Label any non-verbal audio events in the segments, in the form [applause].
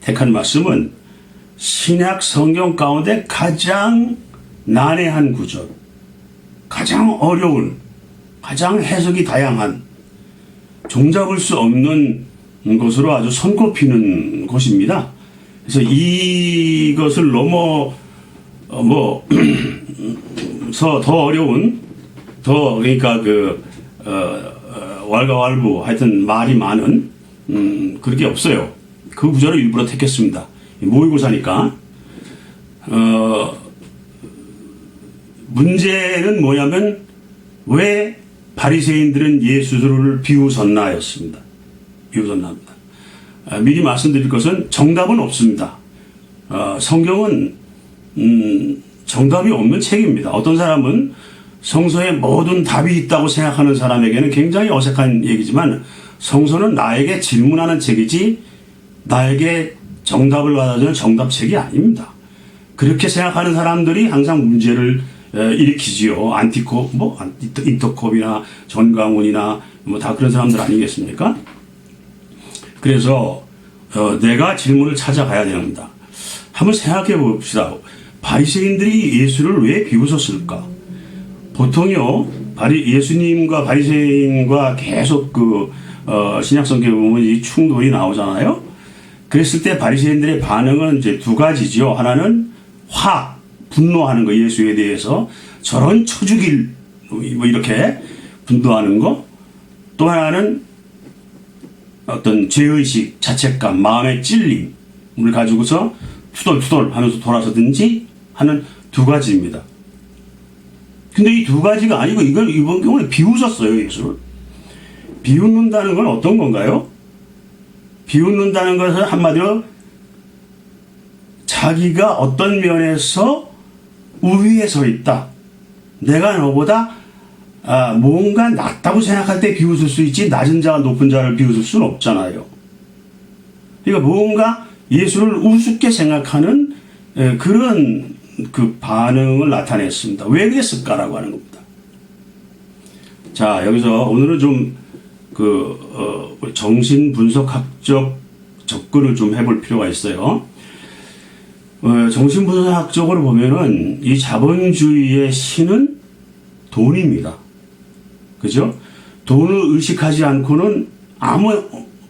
택한 말씀은 신약 성경 가운데 가장 난해한 구절, 가장 어려운, 가장 해석이 다양한, 종잡을 수 없는 것으로 아주 손꼽히는 것입니다. 그래서 이것을 넘어 어, 뭐, [clears throat] 서 더 어려운, 더, 그러니까 그, 어, 어, 왈가왈부, 하여튼 말이 많은, 음, 그렇게 없어요. 그 구절을 일부러 택했습니다. 모의고사니까. 어, 문제는 뭐냐면, 왜 바리새인들은 예수를 비웃었나였습니다. 비웃었나입니다. 아, 미리 말씀드릴 것은 정답은 없습니다. 어, 성경은 음, 정답이 없는 책입니다. 어떤 사람은 성서에 모든 답이 있다고 생각하는 사람에게는 굉장히 어색한 얘기지만 성서는 나에게 질문하는 책이지 나에게 정답을 받아주는 정답책이 아닙니다. 그렇게 생각하는 사람들이 항상 문제를 에, 일으키지요. 안티코, 뭐, 인터콥이나 전광훈이나 뭐 다 그런 사람들 아니겠습니까? 그래서 어, 내가 질문을 찾아가야 됩니다. 한번 생각해 봅시다. 바리새인들이 예수를 왜 비웃었을까? 보통요, 바리 예수님과 바리새인과 계속 그 어, 신약성경에 보면 이 충돌이 나오잖아요. 그랬을 때 바리새인들의 반응은 이제 두 가지죠. 하나는 화, 분노하는 거 예수에 대해서 저런 처죽일 뭐 이렇게 분노하는 거. 또 하나는 어떤 죄의식, 자책감, 마음의 찔림을 가지고서 투덜투덜 하면서 돌아서든지 하는 두 가지입니다. 근데 이 두 가지가 아니고 이걸 이번 경우에 비웃었어요, 예수를. 비웃는다는 건 어떤 건가요? 비웃는다는 것은 한마디로 자기가 어떤 면에서 우위에 서 있다. 내가 너보다 아, 뭔가 낫다고 생각할 때 비웃을 수 있지 낮은 자와 높은 자를 비웃을 수는 없잖아요. 그러니까 뭔가 예수를 우습게 생각하는 에, 그런 그 반응을 나타냈습니다. 왜 그랬을까라고 하는 겁니다. 자 여기서 오늘은 좀 그 어, 정신 분석학적 접근을 좀 해볼 필요가 있어요. 어, 정신 분석학적으로 보면은 이 자본주의의 신은 돈입니다. 그죠? 돈을 의식하지 않고는 아무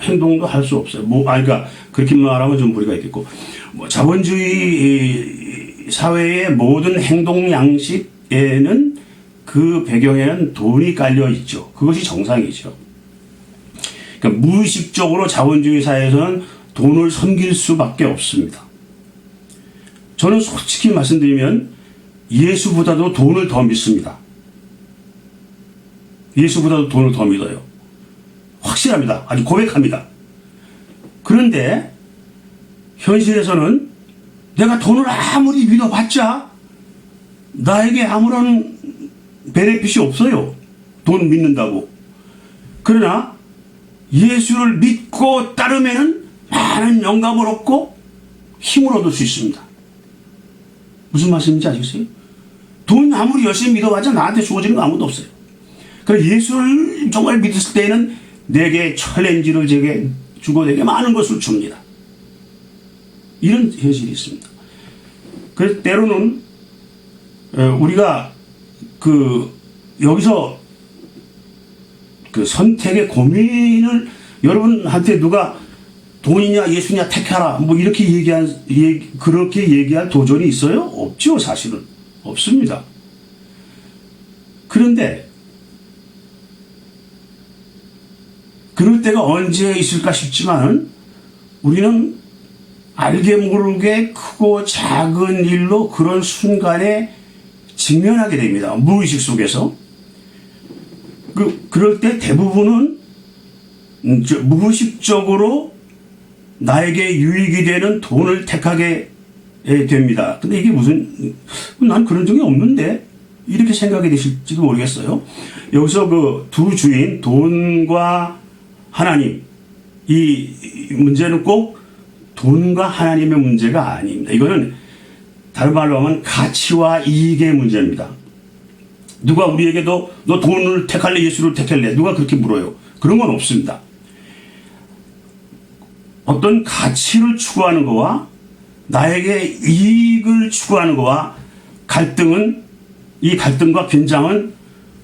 행동도 할 수 없어요. 뭐, 아, 그러니까 그렇게 말하면 좀 무리가 있겠고, 뭐 자본주의 사회의 모든 행동 양식에는 그 배경에는 돈이 깔려 있죠. 그것이 정상이죠. 그러니까 무의식적으로 자본주의 사회에서는 돈을 섬길 수밖에 없습니다. 저는 솔직히 말씀드리면 예수보다도 돈을 더 믿습니다. 예수보다도 돈을 더 믿어요. 확실합니다. 아주 고백합니다. 그런데 현실에서는 내가 돈을 아무리 믿어봤자 나에게 아무런 베네핏이 없어요. 돈 믿는다고. 그러나 예수를 믿고 따르면은 많은 영감을 얻고 힘을 얻을 수 있습니다. 무슨 말씀인지 아시겠어요? 돈 아무리 열심히 믿어봤자 나한테 주어지는 거 아무도 없어요. 그래서 예수를 정말 믿었을 때에는 내게 챌린지를 제게 주고 내게 많은 것을 줍니다. 이런 현실이 있습니다. 그래서 때로는 어, 우리가 그 여기서 그 선택의 고민을 여러분한테 누가 돈이냐 예수냐 택하라 뭐 이렇게 얘기한 얘기, 그렇게 얘기할 도전이 있어요? 없죠 사실은 없습니다. 그런데 그럴 때가 언제 있을까 싶지만은 우리는 알게 모르게 크고 작은 일로 그런 순간에 직면하게 됩니다. 무의식 속에서. 그, 그럴 때 대부분은 무의식적으로 나에게 유익이 되는 돈을 택하게 에, 됩니다. 근데 이게 무슨, 난 그런 적이 없는데? 이렇게 생각이 되실지도 모르겠어요. 여기서 그 두 주인, 돈과 하나님, 이 문제는 꼭 돈과 하나님의 문제가 아닙니다. 이거는 다른 말로 하면 가치와 이익의 문제입니다. 누가 우리에게도 너 돈을 택할래, 예수를 택할래? 누가 그렇게 물어요? 그런 건 없습니다. 어떤 가치를 추구하는 거와 나에게 이익을 추구하는 거와 갈등은 이 갈등과 긴장은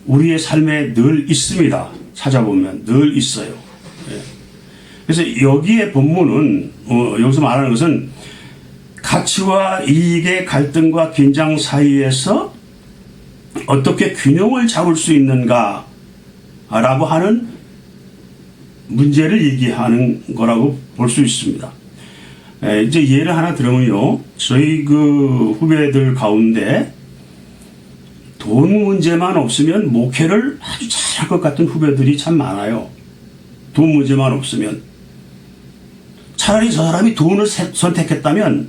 우리의 삶에 늘 있습니다. 찾아보면 늘 있어요. 예. 그래서 여기에 본문은 어, 여기서 말하는 것은 가치와 이익의 갈등과 긴장 사이에서 어떻게 균형을 잡을 수 있는가라고 하는 문제를 얘기하는 거라고 볼 수 있습니다. 에, 이제 예를 하나 들으면요, 저희 그 후배들 가운데 돈 문제만 없으면 목회를 아주 잘할 것 같은 후배들이 참 많아요. 돈 문제만 없으면. 차라리 저 사람이 돈을 세- 선택했다면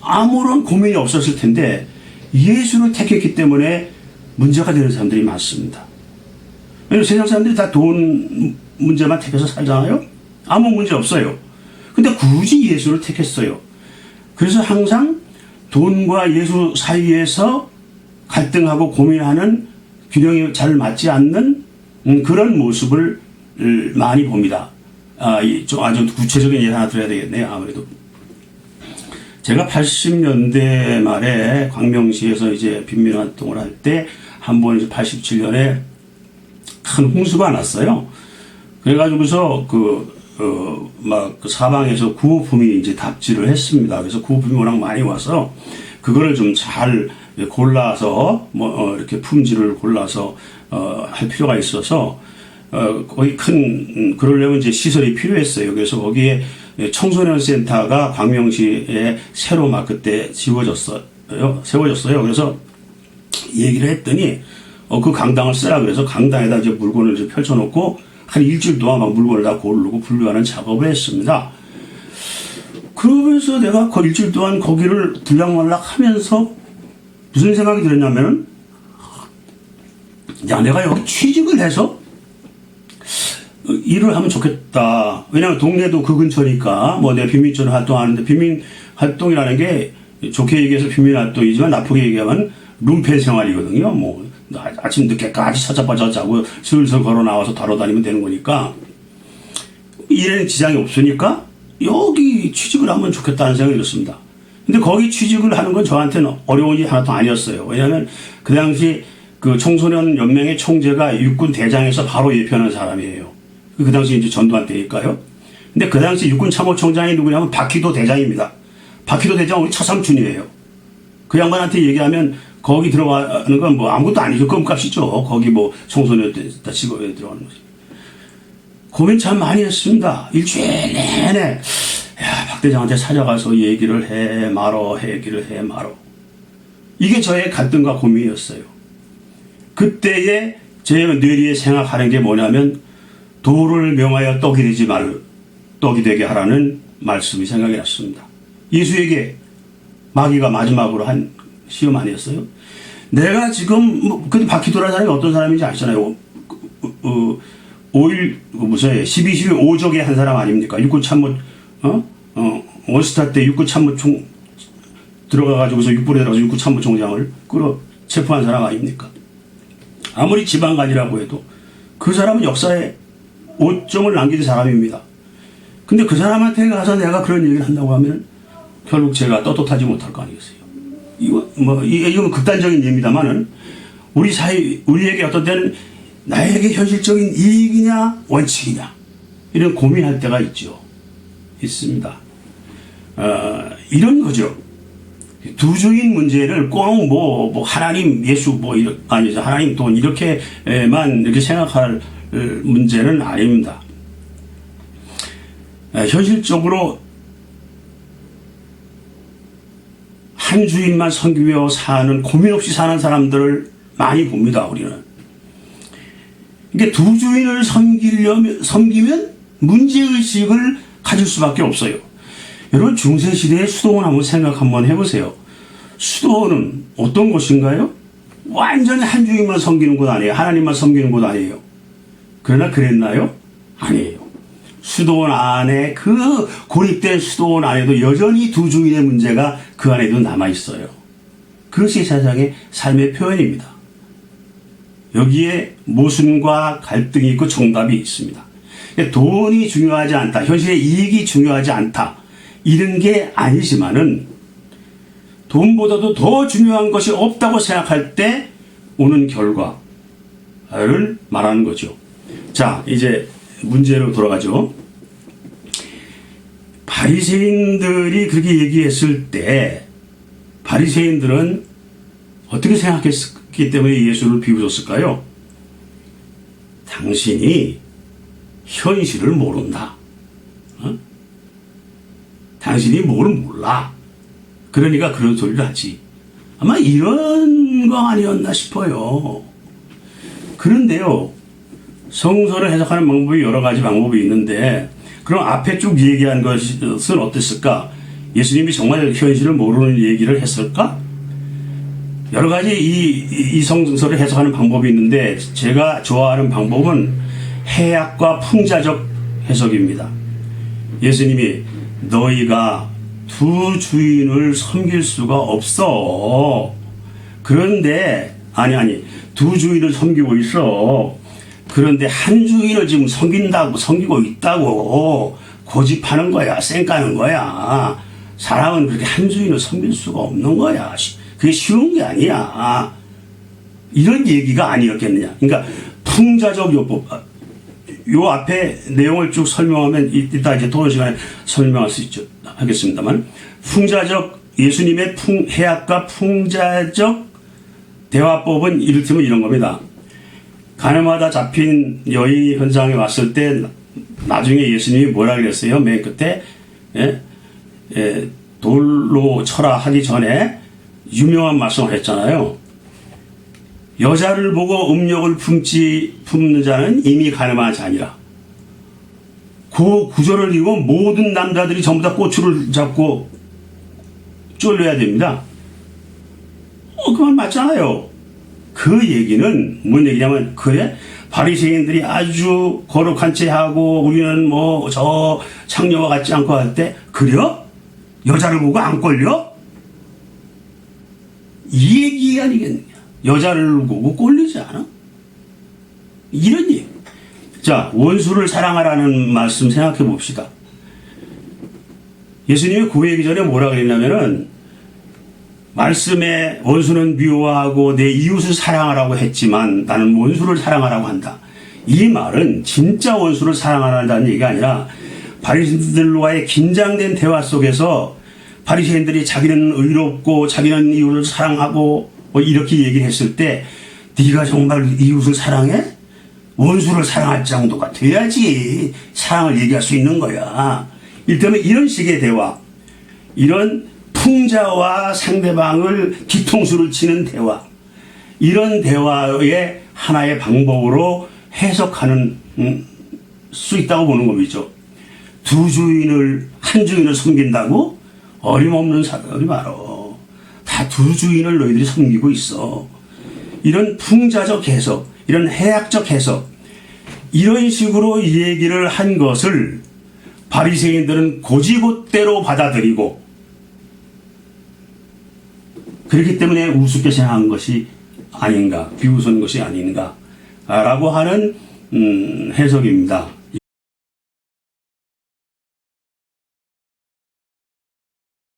아무런 고민이 없었을 텐데 예수를 택했기 때문에 문제가 되는 사람들이 많습니다. 왜냐면 세상 사람들이 다 돈 문제만 택해서 살잖아요? 아무 문제 없어요. 근데 굳이 예수를 택했어요. 그래서 항상 돈과 예수 사이에서 갈등하고 고민하는 균형이 잘 맞지 않는 음, 그런 모습을 을 많이 봅니다. 아, 이- 좀 아주 구체적인 예를 하나 드려야 되겠네요. 아무래도. 제가 80년대 말에 광명시에서 이제 빈민 활동을 할 때 한번 87년에 큰 홍수가 났어요. 그래가지고서 그, 어, 막, 그 사방에서 구호품이 이제 답지를 했습니다. 그래서 구호품이 워낙 많이 와서 그거를 좀 잘 골라서 뭐, 어, 이렇게 품질을 골라서, 어, 할 필요가 있어서 어, 거기 큰, 음, 그러려면 이제 시설이 필요했어요. 그래서 거기에 청소년 센터가 광명시에 새로 막 그때 지워졌어요. 세워졌어요. 그래서 얘기를 했더니, 어, 그 강당을 쓰라 그래서 강당에다 이제 물건을 이제 펼쳐놓고 한 일주일 동안 막 물건을 다 고르고 분류하는 작업을 했습니다. 그러면서 내가 그 일주일 동안 거기를 들락말락 하면서 무슨 생각이 들었냐면은, 야, 내가 여기 취직을 해서 일을 하면 좋겠다. 왜냐하면 동네도 그 근처니까 뭐 내가 빈민촌 활동하는데 빈민 활동이라는 게 좋게 얘기해서 빈민 활동이지만 나쁘게 얘기하면 룸펜 생활이거든요. 뭐 아침 늦게까지 찾아빠져 자고 슬슬 걸어 나와서 다뤄 다니면 되는 거니까 일에는 지장이 없으니까 여기 취직을 하면 좋겠다는 생각이 들었습니다. 근데 거기 취직을 하는 건 저한테는 어려운 일이 하나도 아니었어요. 왜냐하면 그 당시 그 청소년 연맹의 총재가 육군 대장에서 바로 예표하는 사람이에요. 그 당시 이제 전두환 때니까요. 근데 그 당시 육군 참모총장이 누구냐면 박희도 대장입니다. 박희도 대장 우리 처삼촌이에요. 그 양반한테 얘기하면 거기 들어가는 건 뭐 아무것도 아니죠. 껌값이죠. 거기 뭐 청소년 때 직업에 들어가는 거지. 고민 참 많이 했습니다. 일주일 내내. 야, 박 대장한테 찾아가서 얘기를 해 말어, 얘기를 해 말어. 이게 저의 갈등과 고민이었어요. 그때에 제 뇌리에 생각하는 게 뭐냐면 도를 명하여 떡이 되지 말, 떡이 되게 하라는 말씀이 생각이 났습니다. 예수에게 마귀가 마지막으로 한 시험 아니었어요? 내가 지금, 뭐, 근데 바퀴 돌아는 사람이 어떤 사람인지 아시잖아요. 어, 5일, 무슨, 12, 12, 5적의 한 사람 아닙니까? 육군 참모, 어? 어, 원스타 때 육군 참모 총 들어가 가지고서 육군에 들어가서 육군 참모 총장을 끌어 체포한 사람 아닙니까? 아무리 지방관이라고 해도 그 사람은 역사에 오점을 남긴 사람입니다. 근데 그 사람한테 가서 내가 그런 얘기를 한다고 하면 결국 제가 떳떳하지 못할 거 아니겠어요. 이거 뭐 이- 이건 극단적인 예입니다만은 우리 사이 우리에게 어떤 때는 나에게 현실적인 이익이냐 원칙이냐 이런 고민할 때가 있죠. 있습니다. 어, 이런 거죠. 두주인 문제를 꼭 뭐, 뭐, 하나님, 예수, 뭐, 이렇게, 아니죠. 하나님 돈, 이렇게만 이렇게 생각할 어, 문제는 아닙니다. 에, 현실적으로 한 주인만 섬기며 사는, 고민 없이 사는 사람들을 많이 봅니다, 우리는. 이게 두 주인을 섬기려면, 섬기면 문제 의식을 가질 수밖에 없어요. 여러분 중세 시대의 수도원 한번 생각 한번 해보세요. 수도원은 어떤 곳인가요? 완전히 한 주인만 섬기는 곳 아니에요. 하나님만 섬기는 곳 아니에요. 그러나 그랬나요? 아니에요. 수도원 안에 그 고립된 수도원 안에도 여전히 두 주인의 문제가 그 안에도 남아 있어요. 그것이 세상의 삶의 표현입니다. 여기에 모순과 갈등이 있고 정답이 있습니다. 돈이 중요하지 않다. 현실의 이익이 중요하지 않다. 이런 게 아니지만은 돈보다도 더 중요한 것이 없다고 생각할 때 오는 결과를 말하는 거죠. 자, 이제 문제로 돌아가죠. 바리새인들이 그렇게 얘기했을 때 바리새인들은 어떻게 생각했기 때문에 예수를 비웃었을까요? 당신이 현실을 모른다. 어? 당신이 뭘 몰라. 그러니까 그런 소리를 하지. 아마 이런 거 아니었나 싶어요. 그런데요, 성서를 해석하는 방법이 여러 가지 방법이 있는데, 그럼 앞에 쭉 얘기한 것은 어땠을까? 예수님이 정말 현실을 모르는 얘기를 했을까? 여러 가지 이, 이- 이 성서를 해석하는 방법이 있는데, 제가 좋아하는 방법은 해약과 풍자적 해석입니다. 예수님이 너희가 두 주인을 섬길 수가 없어. 그런데 아니 아니 두 주인을 섬기고 있어. 그런데 한 주인을 지금 섬긴다고 섬기고 있다고 고집하는 거야, 쌩까는 거야. 사람은 그렇게 한 주인을 섬길 수가 없는 거야. 시- 그게 쉬운 게 아니야. 이런 얘기가 아니었겠느냐. 그러니까 풍자적 요법. 아, 요 앞에 내용을 쭉 설명하면 이- 이따 이제 토론 시간에 설명할 수 있죠. 하겠습니다만 풍자적 예수님의 풍 해악과 풍자적 대화법은 이를테면 이런 겁니다. 가늠하다 잡힌 여인 현장에 왔을 때 나중에 예수님이 뭐라 그랬어요? 맨 끝에 예? 예, 돌로 쳐라 하기 전에 유명한 말씀을 했잖아요. 여자를 보고 음욕을 품지 품는 자는 이미 가늠한 자니라. 그 구절을 읽고 모든 남자들이 전부 다 꼬추를 잡고 쫄려야 됩니다. 어, 그말 맞잖아요. 그 얘기는 뭔 얘기냐면 그래 바리새인들이 아주 거룩한 채 하고 우리는 뭐 저 창녀와 같지 않고 할 때 그래요? 여자를 보고 안 꼴려? 이 얘기 아니겠느냐? 여자를 보고 꼴리지 않아? 이런 얘기. 자, 원수를 사랑하라는 말씀 생각해 봅시다. 예수님이 구애하기 전에 뭐라 그랬냐면은 말씀에 원수는 미워하고 내 이웃을 사랑하라고 했지만 나는 원수를 사랑하라고 한다. 이 말은 진짜 원수를 사랑하라는 얘기가 아니라 바리새인들과의 긴장된 대화 속에서 바리새인들이 자기는 의롭고 자기는 이웃을 사랑하고 뭐 이렇게 얘기를 했을 때 네가 정말 이웃을 사랑해? 원수를 사랑할 정도가 돼야지 사랑을 얘기할 수 있는 거야. 일테면 이런 식의 대화, 이런 풍자와 상대방을 뒤통수를 치는 대화, 이런 대화의 하나의 방법으로 해석하는 음, 수 있다고 보는 겁니다. 두 주인을 한 주인을 섬긴다고 어림없는 사람이 말어. 다 두 주인을 너희들이 섬기고 있어. 이런 풍자적 해석, 이런 해학적 해석, 이런 식으로 이 얘기를 한 것을 바리새인들은 고지곳대로 받아들이고 그렇기 때문에 우습게 생각한 것이 아닌가, 비웃은 것이 아닌가 라고 하는 음, 해석입니다.